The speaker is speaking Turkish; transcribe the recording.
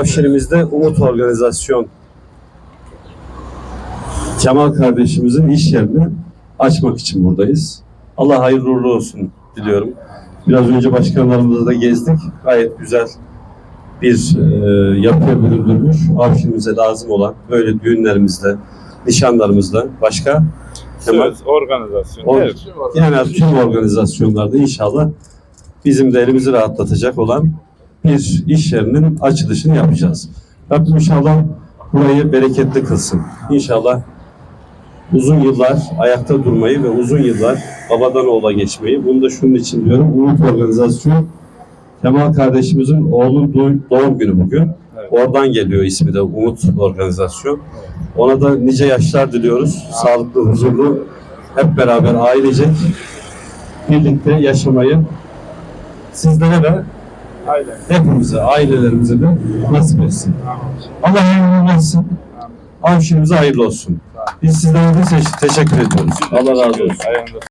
Avşirimizde Umut Organizasyon Kemal kardeşimizin iş yerini açmak için buradayız. Allah hayırlı uğurlu olsun diliyorum. Biraz önce başkanlarımızla da gezdik. Gayet güzel bir e, yapıya büründürmüş. Avşirimize lazım olan böyle düğünlerimizde, nişanlarımızda başka Kemal Söz, organizasyon. Or- evet. yani tüm organizasyonlarda inşallah bizim de elimizi rahatlatacak olan bir iş yerinin açılışını yapacağız. Rabbim inşallah burayı bereketli kılsın. İnşallah uzun yıllar ayakta durmayı ve uzun yıllar babadan oğula geçmeyi. Bunu da şunun için diyorum. Umut Organizasyon Kemal kardeşimizin oğlunun doğum- günü bugün. Evet. Oradan geliyor ismi de Umut Organizasyon. Ona da nice yaşlar diliyoruz. Sağlıklı, huzurlu, hep beraber ailecek birlikte yaşamayı sizlere de Aynen. hepimize, ailelerimize de nasip etsin. Allah hayırlı olsun. Avşirimize hayırlı olsun. Biz sizlere de te- teşekkür ediyoruz. Allah razı olsun.